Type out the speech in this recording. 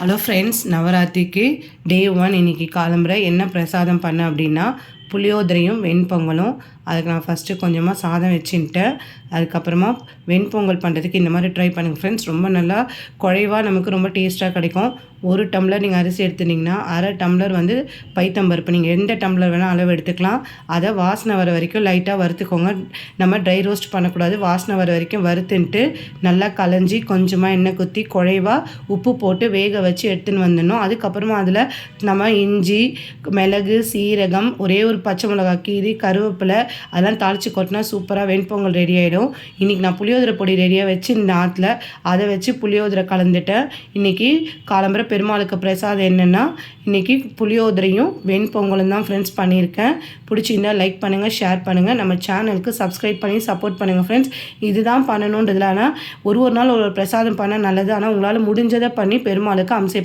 Hello friends நவராத்திரிக்கு day one இன்னைக்கு காலம்புரை. என்ன பிரசாதம் பண்ண அப்படின்னா புளியோதரையும் வெண்பொங்கலும். அதுக்கு நான் ஃபஸ்ட்டு கொஞ்சமாக சாதம் வச்சுட்டு அதுக்கப்புறமா வெண்பொங்கல் பண்ணுறதுக்கு இந்த மாதிரி ட்ரை பண்ணுங்கள் ஃப்ரெண்ட்ஸ் ரொம்ப நல்லா குறைவாக நமக்கு ரொம்ப டேஸ்ட்டாக கிடைக்கும். ஒரு டம்ளர் நீங்கள் அரிசி எடுத்துட்டிங்கன்னா அரை டம்ளர் வந்து பைத்தம்பருப்பு நீங்கள் எந்த டம்ளர் வேணால் அளவு எடுத்துக்கலாம். அதை வாசனை வர வரைக்கும் லைட்டாக வறுத்துக்கோங்க. நம்ம ட்ரை ரோஸ்ட் பண்ணக்கூடாது. வாசனை வர வரைக்கும் வறுத்துன்ட்டு நல்லா கலைஞ்சி கொஞ்சமாக எண்ணெய் குத்தி குழைவாக உப்பு போட்டு வேக வச்சு எடுத்துன்னு வந்துடணும். அதுக்கப்புறமா அதில் நம்ம இஞ்சி மிளகு சீரகம் ஒரே ஒரு பச்சை மிளகாய் கீரி கருவேப்பிலை அதெல்லாம் தாளித்து கொட்டினா சூப்பராக வெண்பொங்கல் ரெடி ஆகிடும் இன்றைக்கி நான் புளியோதரை பொடி ரெடியாக வச்சு இந்த ஆற்றுல அதை வச்சு புளியோதரை கலந்துட்டேன். இன்றைக்கி காலம்பரை பெருமாளுக்கு பிரசாதம் என்னென்னா இன்றைக்கி புளியோதரையும் வெண்பொங்கலும் தான் ஃப்ரெண்ட்ஸ் பண்ணியிருக்கேன். பிடிச்சிருந்தா லைக் பண்ணுங்கள் ஷேர் பண்ணுங்கள் நம்ம சேனலுக்கு சப்ஸ்கிரைப் பண்ணி சப்போர்ட் பண்ணுங்கள் ஃப்ரெண்ட்ஸ் இதுதான் பண்ணணுன்றதுல ஆனால் ஒரு ஒரு நாள் ஒரு பிரசாதம் பண்ண நல்லது. ஆனால் உங்களால் முடிஞ்சதை பண்ணி பெருமாளுக்கு அம்சை பண்ண